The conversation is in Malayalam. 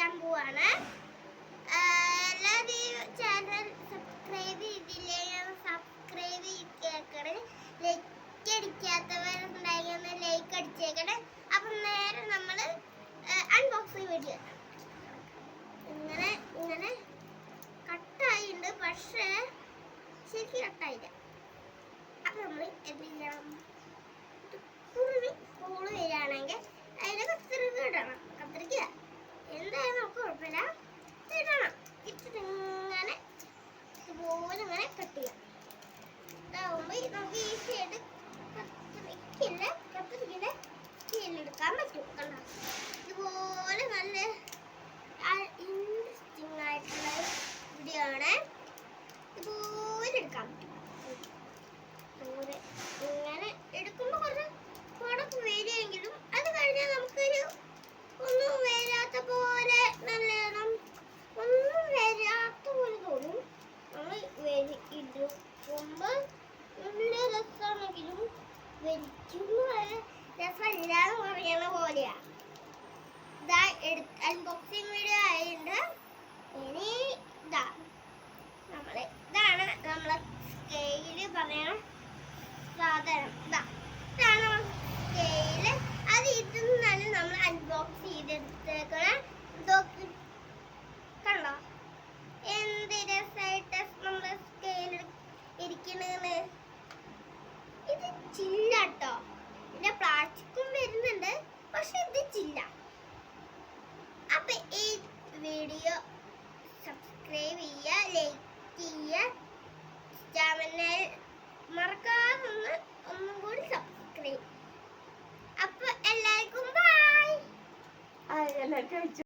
ചെയ്യാൻ പോവാണ്. എല്ലാവരും ഈ ചാനൽ സബ്സ്ക്രൈബ് സബ്സ്ക്രൈബ് ലൈക്ക് അടിക്കാത്തവരുണ്ടെങ്കിൽ ഒന്ന് ലൈക്ക് അടിച്ചേക്കണേ. അപ്പം നേരെ നമ്മൾ അൺബോക്സിങ് വീഡിയോ ഇങ്ങനെ ഇങ്ങനെ കട്ടായിട്ടുണ്ട് പക്ഷേ ശരിക്കും കട്ടായില്ല. അപ്പം നമ്മൾ എന്ത് ചെയ്യണം കത്തിരിക്കില്ല കത്തിരിക്കില്ല എടുക്കാൻ പറ്റും. കണ്ടോ? ഇതുപോലെ നല്ല ഇൻട്രസ്റ്റിംഗ് ആയിട്ടുള്ള വീഡിയോ ആണ് ഇതുപോലെ എടുക്കാൻ പറ്റും. ഇങ്ങനെ എടുക്കുമ്പോൾ കുറച്ച് മുടക്ക് വരികയെങ്കിലും അത് കഴിഞ്ഞാൽ നമുക്കൊരു ഒന്നും വരാത്ത പോലെ നല്ലോണം ഒന്നും വരാത്ത പോലെ തോന്നും. നമ്മൾ നല്ല രസമാണെങ്കിലും വലിക്കുമ്പോൾ രസമില്ല എന്ന് പോലെയാ. ഇതാ അൺബോക്സിങ് വീഡിയോ ആയതുകൊണ്ട് ഇനി ഇതാ നമ്മൾ ഇതാണ് നമ്മളെ സ്കെയിൽ പറയണ സാധനം. ഇതാ ഇതാണ് സ്കെയിൽ അത് ഇതിൽ നിന്നാണ് നമ്മൾ അൺബോക്സ് ചെയ്തെടുത്തേക്കണ? ഇതൊക്കെ കണ്ടോ? എന്ത് രസമായിട്ട് നമ്മൾ സ്കെയിൽ ഇരിക്കണെന്ന്. ഇത് ചില്ലാട്ടോ പിന്നെ പ്ലാസ്റ്റിക്കും വരുന്നുണ്ട് പക്ഷെ ഇത് ചില്ല അപ്പൊ ഈ വീഡിയോ സബ്സ്ക്രൈബ് ചെയ്യുക ലൈക്ക് ചെയ്യുക ചാനൽ മറക്കാതെ ഒന്ന് കൂടി സബ്സ്ക്രൈബ്. അപ്പൊ എല്ലാവർക്കും ബൈ എല്ലാവർക്കും